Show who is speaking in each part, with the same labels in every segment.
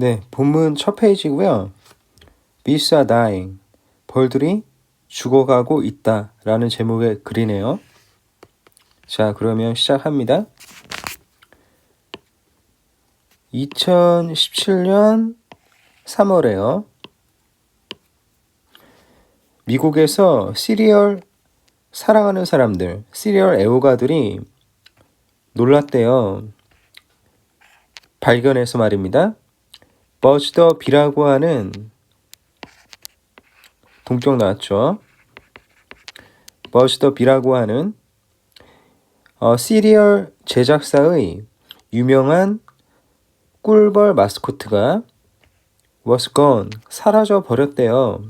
Speaker 1: 네, 본문 첫 페이지고요. Beasts are dying. 벌들이 죽어가고 있다 라는 제목의 글이네요. 자, 그러면 시작합니다. 2017년 3월에요. 미국에서 시리얼 사랑하는 사람들, 시리얼 애호가들이 놀랐대요. 발견해서 말입니다. 버즈더 비라고 하는 동격 나왔죠. 버즈더 비라고 하는 어, 시리얼 제작사의 유명한 꿀벌 마스코트가 was gone 사라져 버렸대요.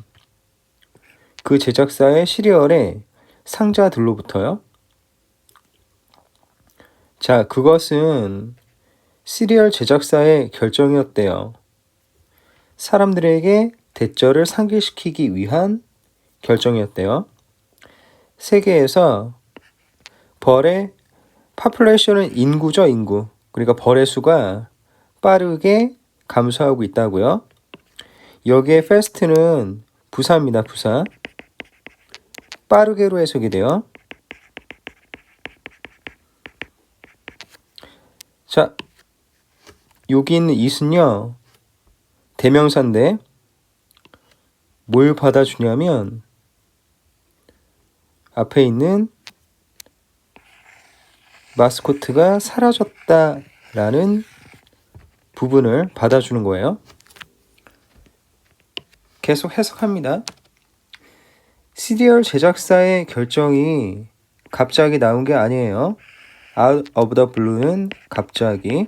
Speaker 1: 그 제작사의 시리얼의 상자들로부터요. 자, 그것은 시리얼 제작사의 결정이었대요. 사람들에게 대절을 상기시키기 위한 결정이었대요. 세계에서 벌의 파퓰레이션은 인구죠, 인구. 그러니까 벌의 수가 빠르게 감소하고 있다고요. 여기에 패스트는 부사입니다, 부사. 빠르게로 해석이 돼요. 자, 여기 있는 it은요, 대명사인데, 뭘 받아주냐면, 앞에 있는 마스코트가 사라졌다 라는 부분을 받아주는 거예요. 계속 해석합니다. 시리얼 제작사의 결정이 갑자기 나온 게 아니에요. Out of the Blue는 갑자기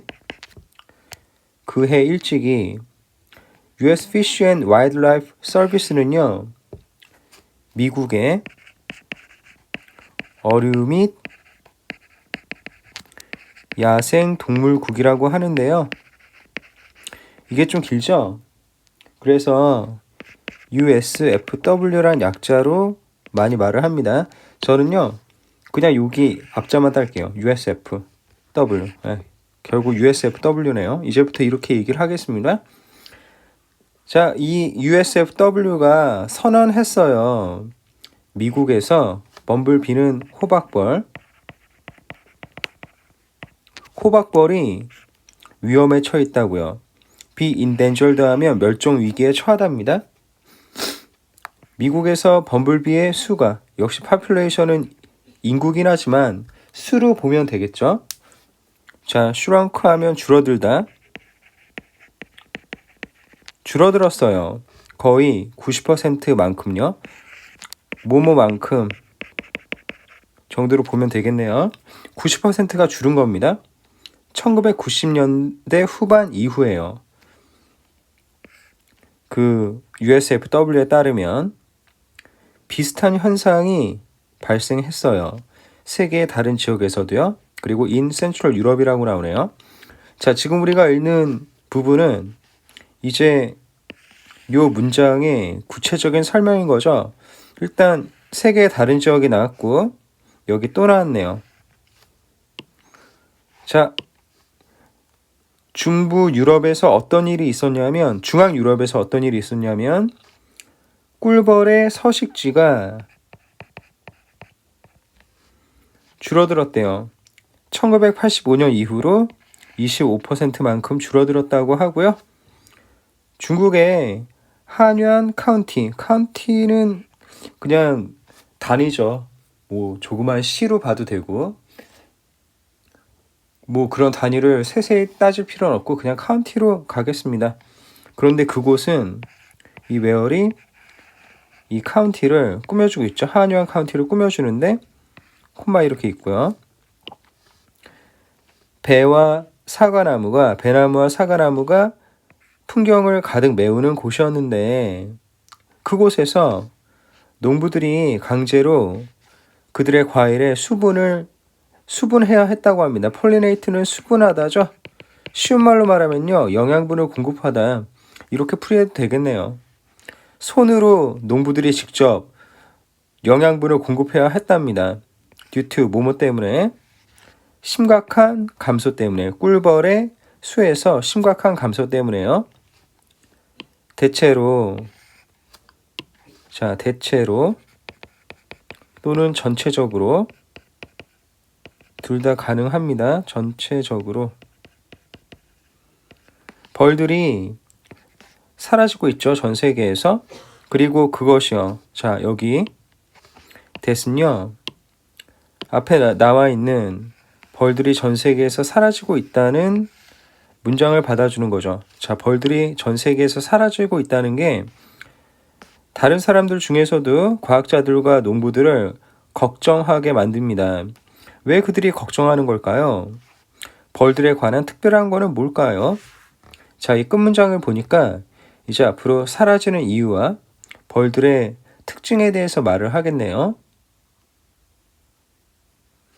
Speaker 1: 그해 일찍이 US Fish and Wildlife Service는요. 미국의 어류 및 야생 동물국이라고 하는데요. 이게 좀 길죠? 그래서 USFW란 약자로 많이 말을 합니다. 저는요, 그냥 여기 앞자만 딸게요. USFW. 네, 결국 USFW네요. 이제부터 이렇게 얘기를 하겠습니다. 자, 이 USFW가 선언했어요. 미국에서 범블비는 호박벌. 호박벌이 위험에 처해 있다고요. 비 인덴절드 하면 멸종 위기에 처하답니다. 미국에서 범블비의 수가 역시 파퓰레이션은 인구긴 하지만 수로 보면 되겠죠. 자, 슈랑크 하면 줄어들다. 줄어들었어요. 거의 90%만큼요. 뭐뭐만큼 정도로 보면 되겠네요. 90%가 줄은 겁니다. 1990년대 후반 이후에요. 그 USFW에 따르면 비슷한 현상이 발생했어요. 세계의 다른 지역에서도요. 그리고 인 센트럴 유럽이라고 나오네요. 자, 지금 우리가 읽는 부분은 이제 요 문장의 구체적인 설명인 거죠. 일단 세계의 다른 지역이 나왔고 여기 또 나왔네요. 자, 중부 유럽에서 어떤 일이 있었냐면 중앙 유럽에서 어떤 일이 있었냐면 꿀벌의 서식지가 줄어들었대요. 1985년 이후로 25%만큼 줄어들었다고 하고요. 중국의 한유안 카운티, 카운티는 그냥 단위죠. 뭐 조그만 시로 봐도 되고 뭐 그런 단위를 세세히 따질 필요는 없고 그냥 카운티로 가겠습니다. 그런데 그곳은 이 웨얼이 이 카운티를 꾸며주고 있죠. 한유안 카운티를 꾸며주는데 콤마 이렇게 있고요. 배와 사과나무가 배나무와 사과나무가 풍경을 가득 메우는 곳이었는데 그곳에서 농부들이 강제로 그들의 과일에 수분을 수분해야 했다고 합니다. 폴리네이트는 수분하다죠. 쉬운 말로 말하면요. 영양분을 공급하다. 이렇게 풀이해도 되겠네요. 손으로 농부들이 직접 영양분을 공급해야 했답니다. 듀트 모모 때문에 심각한 감소 때문에 꿀벌의 수에서 심각한 감소 때문에요. 대체로 자, 대체로 또는 전체적으로 둘 다 가능합니다. 전체적으로 벌들이 사라지고 있죠. 전 세계에서. 그리고 그것이요. 자, 여기 대은요. 앞에 나, 나와 있는 벌들이 전 세계에서 사라지고 있다는 문장을 받아주는 거죠. 자, 벌들이 전 세계에서 사라지고 있다는 게 다른 사람들 중에서도 과학자들과 농부들을 걱정하게 만듭니다. 왜 그들이 걱정하는 걸까요? 벌들에 관한 특별한 거는 뭘까요? 자, 이 끝 문장을 보니까 이제 앞으로 사라지는 이유와 벌들의 특징에 대해서 말을 하겠네요.